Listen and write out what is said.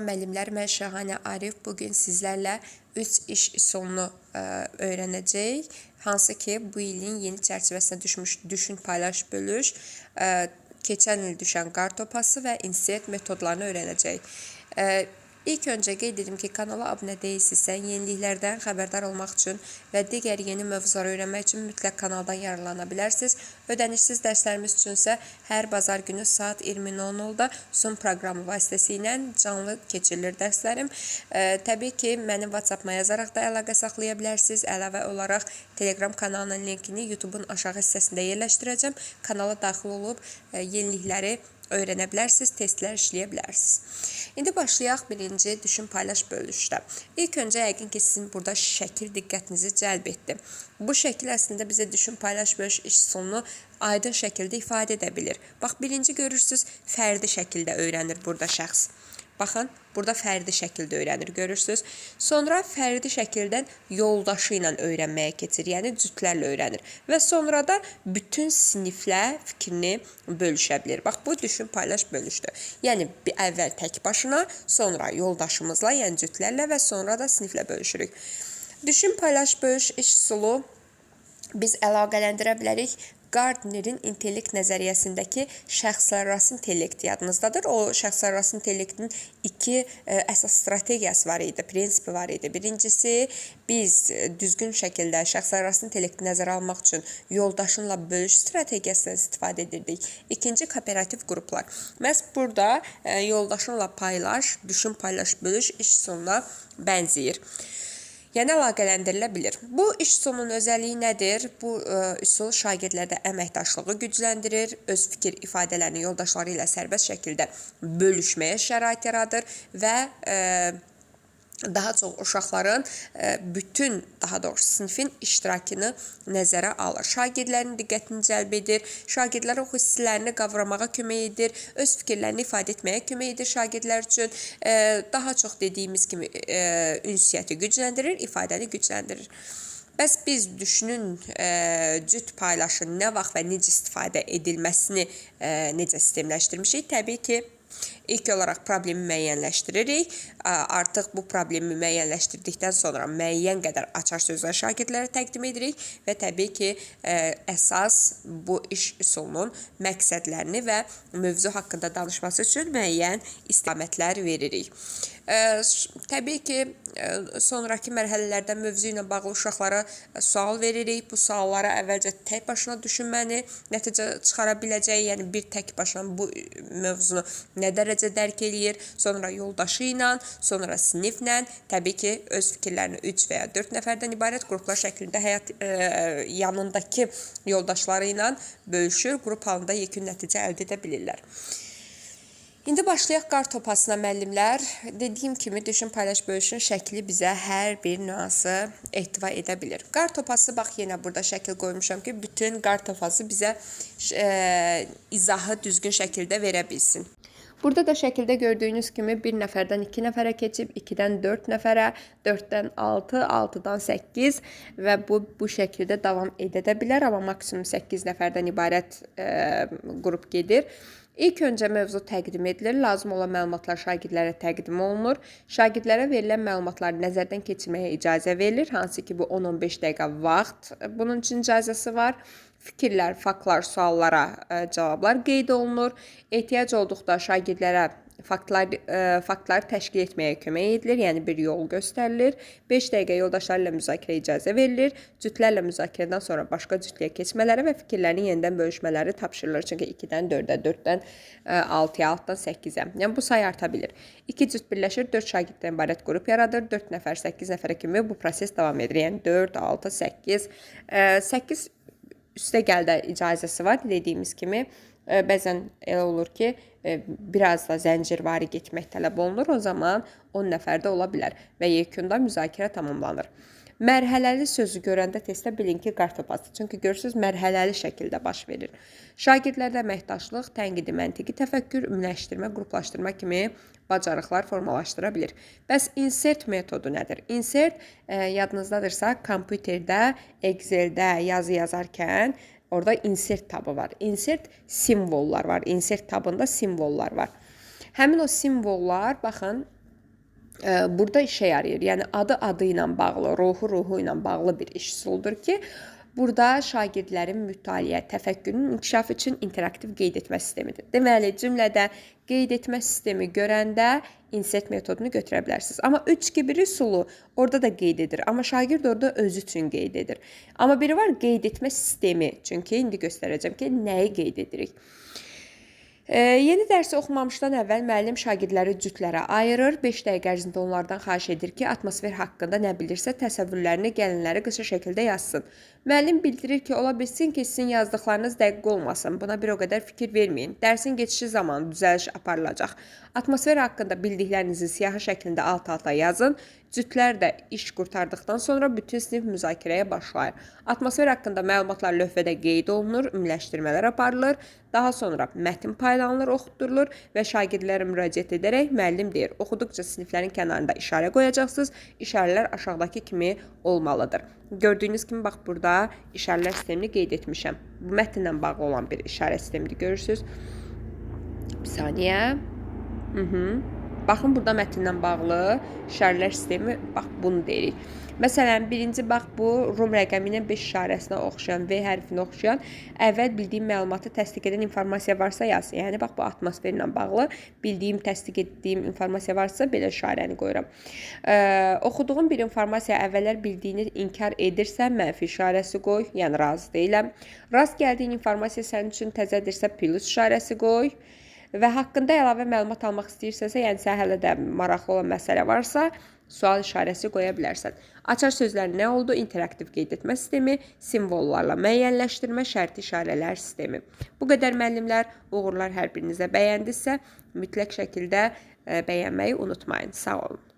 Müəllimlər, mən Şahanə Arif. Bugün sizlərlə 3 iş üsulunu ə, öyrənəcəyik. Hansı ki, bu ilin yeni çərçivəsinə düşmüş düşün, paylaş, bölüş, ə, keçən il düşən qar topası və insert metodlarını öyrənəcəyik. Ə, İlk öncə qeyd edim ki, kanala abunə deyilsinizsə, yeniliklərdən xəbərdar olmaq üçün və digər yeni mövzuları öyrənmək üçün mütləq kanaldan yararlana bilərsiniz. Ödənişsiz dərslərimiz üçün isə hər bazar günü saat 20:00-da Zoom proqramı vasitəsilə canlı keçirilir dərslərim. Ə, təbii ki, mənim WhatsApp-ma yazaraq da əlaqə saxlaya bilərsiniz. Əlavə olaraq Telegram kanalının linkini YouTube-un aşağı hissəsində yerləşdirəcəm. Kanala daxil olub ə, yenilikləri öyrənə bilərsiniz, testlər işləyə bilərsiniz. İndi başlayaq birinci düşün, paylaş, bölüşdə. İlk öncə yəqin ki, sizin burada şəkil diqqətinizi cəlb etdi. Bu şəkil əslində bizə düşün, paylaş, bölüş iş sonunu aydın şəkildə ifadə edə bilir. Bax, birinci görürsüz, fərdi şəkildə öyrənir burada şəxs. Baxın, burada fərdi şəkildə öyrənir, görürsüz. Sonra fərdi şəkildən yoldaşı ilə öyrənməyə keçir, yəni cütlərlə öyrənir. Və sonra da bütün siniflə fikrini bölüşə bilir. Bax, bu düşün, paylaş, bölüşdür. Yəni əvvəl tək başına, sonra yoldaşımızla, yəni cütlərlə və sonra da siniflə bölüşürük. Düşün, paylaş, bölüş iş üsulu biz əlaqələndirə bilərik Gardnerin intellekt nəzəriyyəsindəki şəxslərarası intellekt yadınızdadır. O şəxslərarası intellektin iki ə, e, əsas strategiyası var idi, prinsipi var idi. Birincisi biz e, düzgün şəkildə şəxslərarası intellekti nəzərə almaq üçün yoldaşınla bölüş strategiyasından istifadə edirdik. İkinci kooperativ qruplar. Məhz burada ə, e, yoldaşınla paylaş, düşün, paylaş, bölüş iş sonuna bənzəyir yəni əlaqələndirilə bilər. Bu iş üsulunun özəlliyi nədir? Bu ə, e, üsul şagirdlərdə əməkdaşlığı gücləndirir, öz fikir ifadələrini yoldaşları ilə sərbəst şəkildə bölüşməyə şərait yaradır və e, daha çox uşaqların e, bütün, daha doğrusu sinifin iştirakını nəzərə alır. Şagirdlərin diqqətini cəlb edir, şagirdlərin xüsusilərini qavramağa kömək edir, öz fikirlərini ifadə etməyə kömək edir şagirdlər üçün. E, daha çox dediyimiz kimi e, ünsiyyəti gücləndirir, ifadəni gücləndirir. Bəs biz düşünün e, cüt paylaşın nə vaxt və necə istifadə edilməsini e, necə sistemləşdirmişik? Təbii ki, İlk olaraq problemi müəyyənləşdiririk. Artıq bu problemi müəyyənləşdirdikdən sonra müəyyən qədər açar sözlər şagirdlərə təqdim edirik və təbii ki, əsas bu iş üsulunun məqsədlərini və mövzu haqqında danışması üçün müəyyən istiqamətlər veririk. Təbii ki, sonrakı mərhələlərdə mövzu ilə bağlı uşaqlara sual veririk. Bu suallara əvvəlcə tək başına düşünməni nəticə çıxara biləcək, yəni bir tək başına bu mövzunu nə dərəcə dərk eləyir, sonra yoldaşı ilə, sonra siniflə, təbii ki, öz fikirlərini 3 və ya 4 nəfərdən ibarət qruplar şəklində həyat ə, yanındakı yoldaşları ilə bölüşür, qrup halında yekun nəticə əldə edə bilirlər. İndi başlayaq qar topasına müəllimlər. Dediyim kimi düşün paylaş bölüşün şəkli bizə hər bir nüansı ehtiva edə bilər. Qar topası bax yenə burada şəkil qoymuşam ki, bütün qar topası bizə e, izahı düzgün şəkildə verə bilsin. Burada da şəkildə gördüyünüz kimi bir nəfərdən 2 nəfərə keçib, 2-dən 4 nəfərə, 4-dən 6, 6-dan 8 və bu bu şəkildə davam edə də bilər, amma maksimum 8 nəfərdən ibarət e, qrup gedir. İlk öncə mövzu təqdim edilir, lazım olan məlumatlar şagirdlərə təqdim olunur. Şagirdlərə verilən məlumatları nəzərdən keçirməyə icazə verilir, hansı ki bu 10-15 dəqiqə vaxt bunun üçün icazəsi var fikirlər, faktlar, suallara e, cavablar qeyd olunur. Ehtiyac olduqda şagirdlərə faktlar e, faktları təşkil etməyə kömək edilir, yəni bir yol göstərilir. 5 dəqiqə yoldaşları ilə müzakirə icazə verilir. Cütlərlə müzakirədən sonra başqa cütlüyə keçmələri və fikirlərini yenidən bölüşmələri tapşırılır. Çünki 2-dən 4-ə, 4-dən 6-ya, 6-dan 8-ə. Yəni bu sayı arta bilir. 2 cüt birləşir, 4 şagirddən ibarət qrup yaradır. 4 nəfər 8 nəfərə kimi bu proses davam edir. Yəni 4, 6, 8, 8 üstə gəldə icazəsi var dediyimiz kimi. E, bəzən elə olur ki, e, biraz da zəncirvari getmək tələb olunur. O zaman 10 nəfər də ola bilər və yekunda müzakirə tamamlanır. Mərhələli sözü görəndə testdə bilin ki, qartopasdır. Çünki görürsüz, mərhələli şəkildə baş verir. Şagirdlərdə əməkdaşlıq, tənqidi məntiqi təfəkkür, ümumiləşdirmə, qruplaşdırma kimi bacarıqlar formalaşdıra bilir. Bəs insert metodu nədir? Insert e, yadınızdadırsa, kompüterdə, Excel-də yazı yazarkən orada insert tabı var. Insert simvollar var. Insert tabında simvollar var. Həmin o simvollar, baxın, burada işe yarayır. Yəni adı adı ilə bağlı, ruhu ruhu ilə bağlı bir iş üsuludur ki, burada şagirdlərin mütaliə, təfəkkürünün inkişafı üçün interaktiv qeyd etmə sistemidir. Deməli, cümlədə qeyd etmə sistemi görəndə insert metodunu götürə bilərsiniz. Amma 3-2-1 üsulu orada da qeyd edir, amma şagird orada özü üçün qeyd edir. Amma biri var qeyd etmə sistemi. Çünki indi göstərəcəm ki, nəyi qeyd edirik. Ee, yeni dərsi oxumamışdan əvvəl müəllim şagirdləri cütlərə ayırır. 5 dəqiqə ərzində onlardan xahiş edir ki, atmosfer haqqında nə bilirsə təsəvvürlərini gəlinləri qısa şəkildə yazsın. Müəllim bildirir ki, ola bilsin ki, sizin yazdıqlarınız dəqiq olmasın. Buna bir o qədər fikir verməyin. Dərsin keçişi zamanı düzəliş aparılacaq. Atmosfer haqqında bildiklərinizi siyahı şəklində alt-alta yazın. Cütlər də iş qurtardıqdan sonra bütün sinif müzakirəyə başlayır. Atmosfer haqqında məlumatlar lövhədə qeyd olunur, ümumiləşdirmələr aparılır. Daha sonra mətn paylanılır, oxutdurulur və şagirdlərə müraciət edərək müəllim deyir, oxuduqca siniflərin kənarında işarə qoyacaqsınız. İşarələr aşağıdakı kimi olmalıdır. Gördüyünüz kimi bax burada işarələr sistemini qeyd etmişəm. Bu mətnlə bağlı olan bir işarə sistemidir, görürsüz. Bir saniyə. Mhm. Baxın burada mətndən bağlı işarələr sistemi bax bunu deyirik. Məsələn, birinci bax bu Rum rəqəminin 5 işarəsinə oxşayan V hərfinə oxşayan əvvəl bildiyim məlumatı təsdiq edən informasiya varsa yaz. Yəni bax bu atmosferlə bağlı bildiyim, təsdiq etdiyim informasiya varsa belə işarəni qoyuram. Ə, oxuduğum bir informasiya əvvəllər bildiyini inkar edirsə mənfi işarəsi qoy, yəni razı deyiləm. Rast gəldiyin informasiya sənin üçün təzədirsə plus işarəsi qoy və haqqında əlavə məlumat almaq istəyirsənsə, yəni sən hələ də maraqlı olan məsələ varsa, sual işarəsi qoya bilərsən. Açar sözlər nə oldu? İnteraktiv qeyd etmə sistemi, simvollarla müəyyənləşdirmə, şərti işarələr sistemi. Bu qədər müəllimlər, uğurlar hər birinizə bəyəndinizsə, mütləq şəkildə ə, bəyənməyi unutmayın. Sağ olun.